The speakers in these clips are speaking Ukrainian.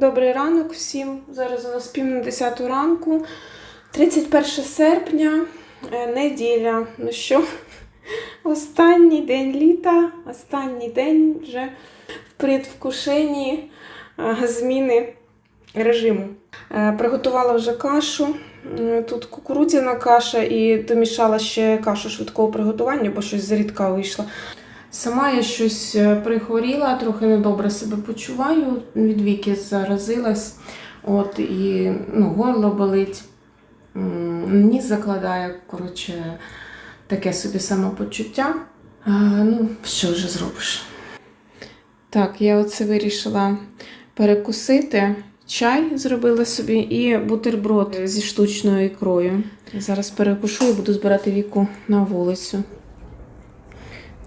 Добрий ранок всім. Зараз у нас пів на 10 ранку. 31 серпня, е, неділя. Ну що, останній день літа, останній день вже в предвкушенні е, зміни режиму. Е, Приготувала вже кашу. Тут кукурудзяна каша і домішала ще кашу швидкого приготування, бо щось зарідка вийшла. Сама я щось е, прихворіла, трохи недобре себе почуваю. Від віки заразилась. От, і ну, горло болить, ніс закладає, коротше, таке собі самопочуття. А, ну, що вже зробиш? Так, я оце вирішила перекусити. Чай зробила собі і бутерброд зі штучною ікрою. Зараз перекушу і буду збирати віку на вулицю.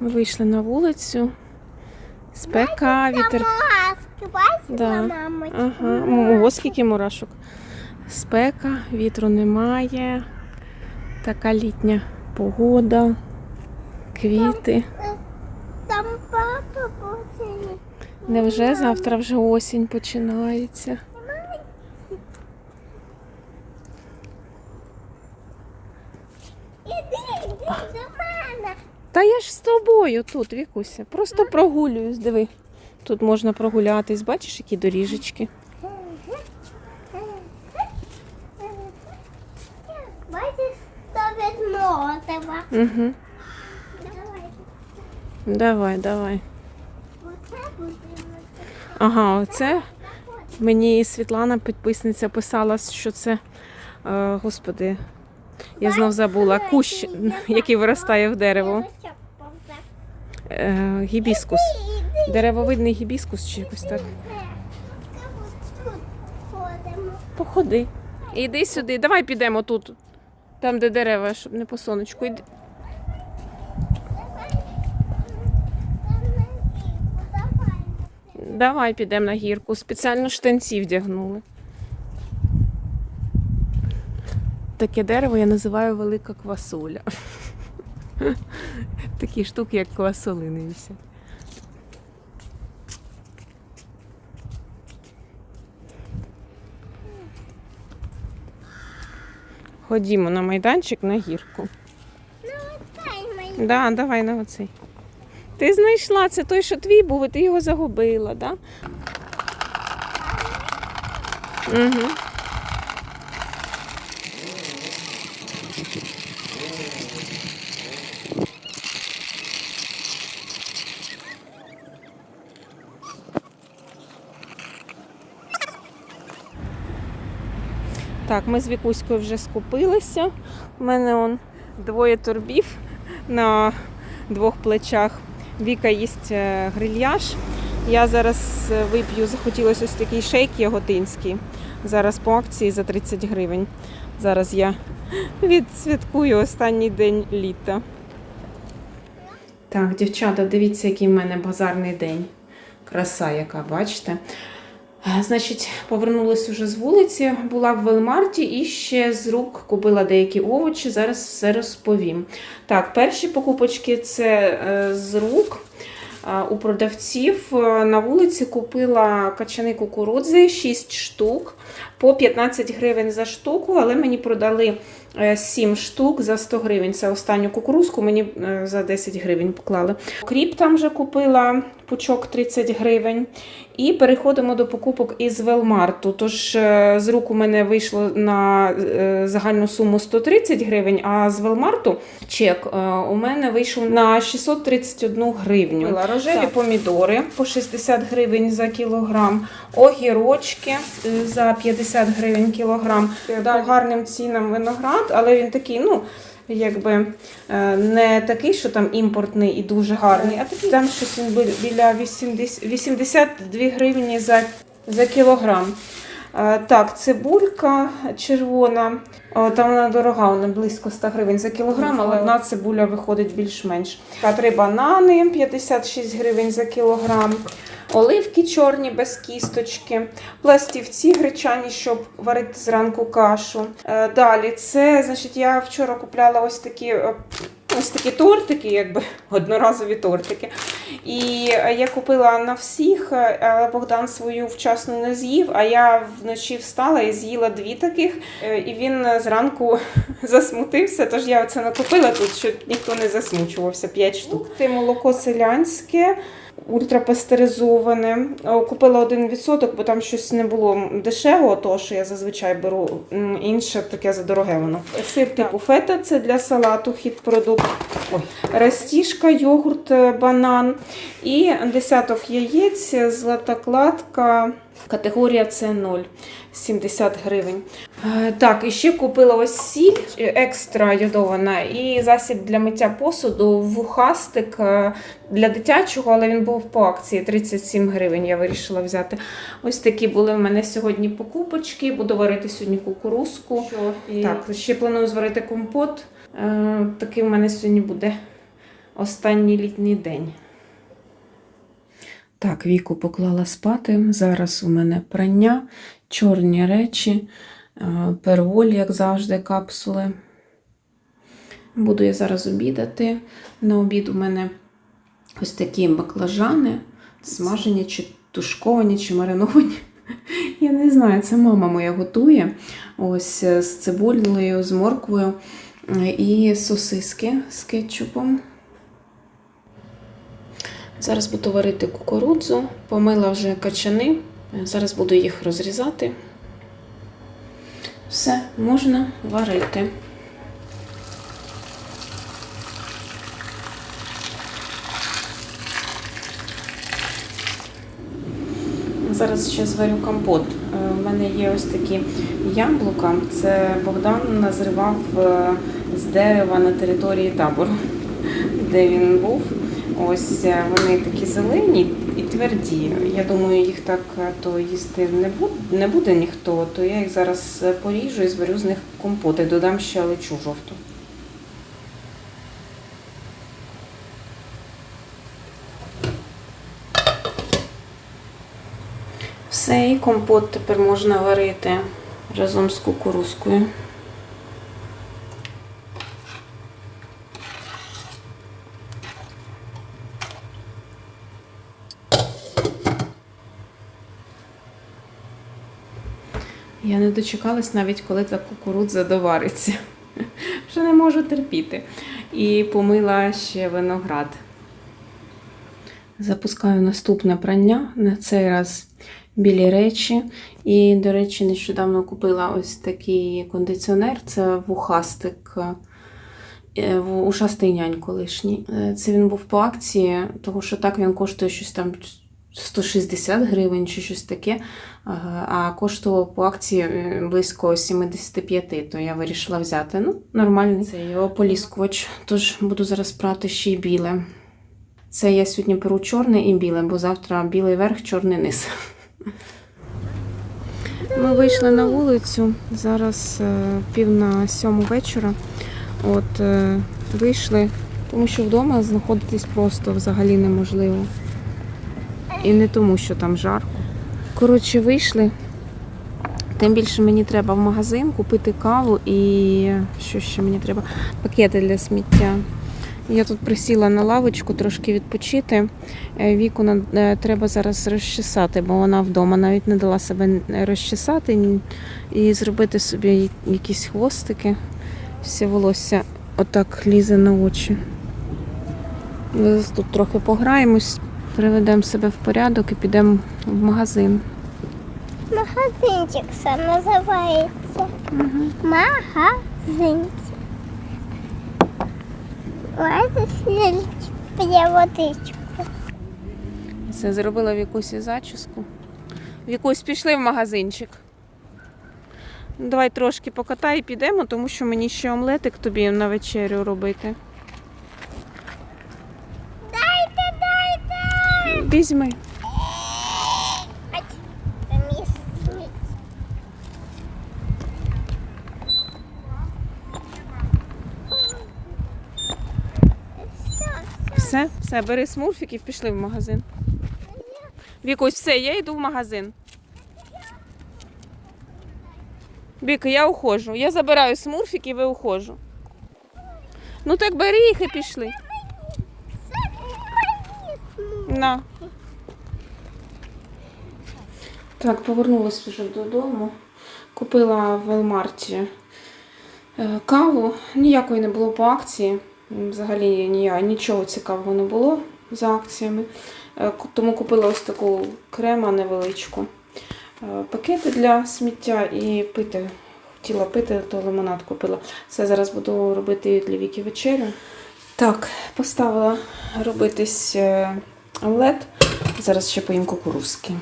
Ми вийшли на вулицю. Спека, вітер. Да. Ага. Ого, скільки мурашок. Спека, вітру немає. Така літня погода, квіти. Там папа буде. Невже завтра вже осінь починається? Іди, іди. Та я ж з тобою тут, Вікуся. Просто прогулююсь, диви. Тут можна прогулятись, бачиш, які доріжечки. Бачиш, то від мотива. Угу. Давай. Давай, давай. Ага, оце мені Світлана, підписниця, писала, що це, е, господи, я знов забула, кущ, який виростає в дерево. Е, гібіскус. Деревовидний гібіскус чи якось так. Походи. Іди сюди, давай підемо тут. Там, де дерева, щоб не по сонечку. Іди. Давай. Підемо на гірку. Спеціально штанці вдягнули. Таке дерево я називаю велика квасоля. Такі штуки, як квасолини висять. Ходімо на майданчик на гірку. Ну. Да, давай на оцей. Ти знайшла, це той, що твій був, і ти його загубила, да? Угу. Так, ми з Вікуською вже скупилися. У мене он двоє торбів на двох плечах. Віка їсть е, грильяж. Я зараз е, вип'ю, захотілося ось такий шейк яготинський. Зараз по акції за 30 гривень. Зараз я відсвяткую останній день літа. Так, дівчата, дивіться, який в мене базарний день. Краса, яка, бачите. Значить, повернулась уже з вулиці, була в Велмарті і ще з рук купила деякі овочі. Зараз все розповім. Так, перші покупочки це е, з рук. У продавців е, на вулиці купила качани кукурудзи 6 штук по 15 гривень за штуку, але мені продали 7 штук за 100 гривень. Це останню кукурузку мені е, за 10 гривень поклали. Кріп там вже купила пучок 30 гривень. І переходимо до покупок із Велмарту. Тож е, з рук у мене вийшло на е, загальну суму 130 гривень, а з Велмарту чек е, у мене вийшов на 631 гривню. Рожеві помідори по 60 гривень за кілограм, огірочки е, за 50 гривень кілограм. По гарним цінам виноград, але він такий, ну. Якби е, не такий, що там імпортний і дуже гарний, а такий там щось він біля 80, 82 гривні за, за кілограм. Е, Так, цибулька червона, О, там вона дорога, вона близько 100 гривень за кілограм, але одна цибуля виходить більш-менш. Три банани 56 гривень за кілограм. Оливки чорні без кісточки, пластівці гречані, щоб варити зранку кашу. Е, Далі, це, значить, я вчора купляла ось такі е, ось такі тортики, якби одноразові тортики. І е, я купила на всіх, але Богдан свою вчасно не з'їв, а я вночі встала і з'їла дві таких. І він зранку засмутився, тож я це накупила тут, щоб ніхто не засмучувався. 5 штук. Це молоко селянське. Ультрапастеризоване. Е, Купила 1%, бо там щось не було дешевого, того, що я зазвичай беру. Інше таке задороге воно. Сир типу фета це для салату, хід продукт. Ой. Растішка, йогурт, е, банан і десяток яєць, злата кладка. Категорія це 0, 70 гривень. Е, Так, і ще купила ось сіль е, екстра йодована і засіб для миття посуду, вухастик е, для дитячого, але він був по акції 37 гривень. Я вирішила взяти. Ось такі були в мене сьогодні покупочки. Буду варити сьогодні кукурузку. Так, ще планую зварити компот. Такий в мене сьогодні буде останній літній день. Так, віку поклала спати. Зараз у мене прання, чорні речі, е, перволь, як завжди, капсули. Буду я зараз обідати. На обід у мене ось такі баклажани, смажені, чи тушковані, чи мариновані. Я не знаю, це мама моя готує. Ось е, з цибулею, з морквою е, і сосиски з кетчупом. Зараз буду варити кукурудзу, помила вже качани. Зараз буду їх розрізати. Все, можна варити. Зараз ще зварю компот. Е, У мене є ось такі яблука. Це Богдан назривав е, з дерева на території табору, де він був. Ось е, вони такі зелені і тверді. Я думаю, їх так е, то їсти не буде, не буде ніхто, то я їх зараз е, поріжу і зварю з них компот і додам ще лечу жовту. Все, і компот тепер можна варити разом з кукурузкою. Я не дочекалась навіть, коли та кукурудза довариться. Вже не можу терпіти. І помила ще виноград. Запускаю наступне прання. На цей раз білі речі. І, до речі, нещодавно купила ось такий кондиціонер. Це вухастик. е, Ушастий нянь колишній. Е, Це він був по акції, тому що так він коштує щось там 160 гривень чи щось таке. А коштував по акції е, близько 75, то я вирішила взяти. Ну, нормальний. Це його поліскувач. Тож буду зараз прати ще й біле. Це я сьогодні беру чорне і біле, бо завтра білий верх, чорний низ. Ми вийшли на вулицю. Зараз е, пів на сьому вечора. От е, вийшли, тому що вдома знаходитись просто взагалі неможливо. І не тому, що там жарко. Коротше, вийшли. Тим більше мені треба в магазин купити каву і що ще мені треба? Пакети для сміття. Я тут присіла на лавочку трошки відпочити. Е, Віку е, треба зараз розчесати, бо вона вдома навіть не дала себе розчесати і зробити собі якісь хвостики. Все волосся отак лізе на очі. Зараз тут трохи пограємось, приведемо себе в порядок і підемо в магазин. Магазинчик це називається. Магазинчик. Ось п'є водичку. Все, зробила Вікусі зачіску. Вікусь, пішли в магазинчик. Давай трошки покатай і підемо, тому що мені ще омлетик тобі на вечерю робити. Візьми. Все, все. Бери смурфіків, пішли в магазин. Вікусь, все, я йду в магазин. Віка, я уходжу. Я забираю смурфіків і уходжу. Ну так бери їх і пішли. На. Так, повернулася вже додому. Купила в Велмарті е, каву. Ніякої не було по акції. Взагалі нічого цікавого не було за акціями. Е, Тому купила ось таку крема невеличку. Е, Пакети для сміття і пити. Хотіла пити, то лимонад купила. Все, зараз буду робити для Віки вечерю. Так, поставила робитись омлет. Зараз ще поїм кукурузки.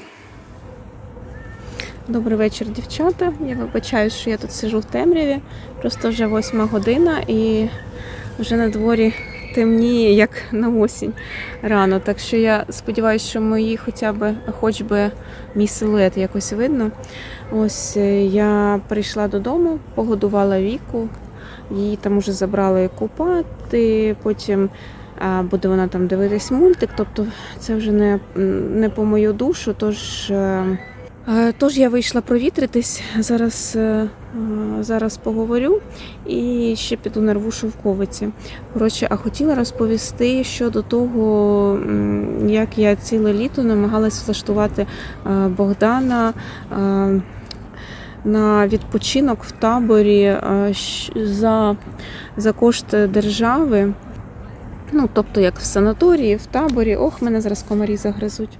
Добрий вечір, дівчата. Я вибачаю, що я тут сижу в темряві. Просто вже восьма година і вже на дворі темніє, як на осінь рано. Так що я сподіваюся, що мої хоча б, хоч би мій силует якось видно. Ось е, я прийшла додому, погодувала віку, її там уже забрали купати, потім буде вона там дивитись мультик. Тобто це вже не, не по мою душу, тож. Е, Тож я вийшла провітритись, зараз, е, е, зараз поговорю і ще піду нарву шовковиці. Коротше, а хотіла розповісти щодо того, як я ціле літо намагалась влаштувати Богдана на відпочинок в таборі за, за кошт держави. Ну, тобто, як в санаторії, в таборі. Ох, мене зараз комарі загризуть.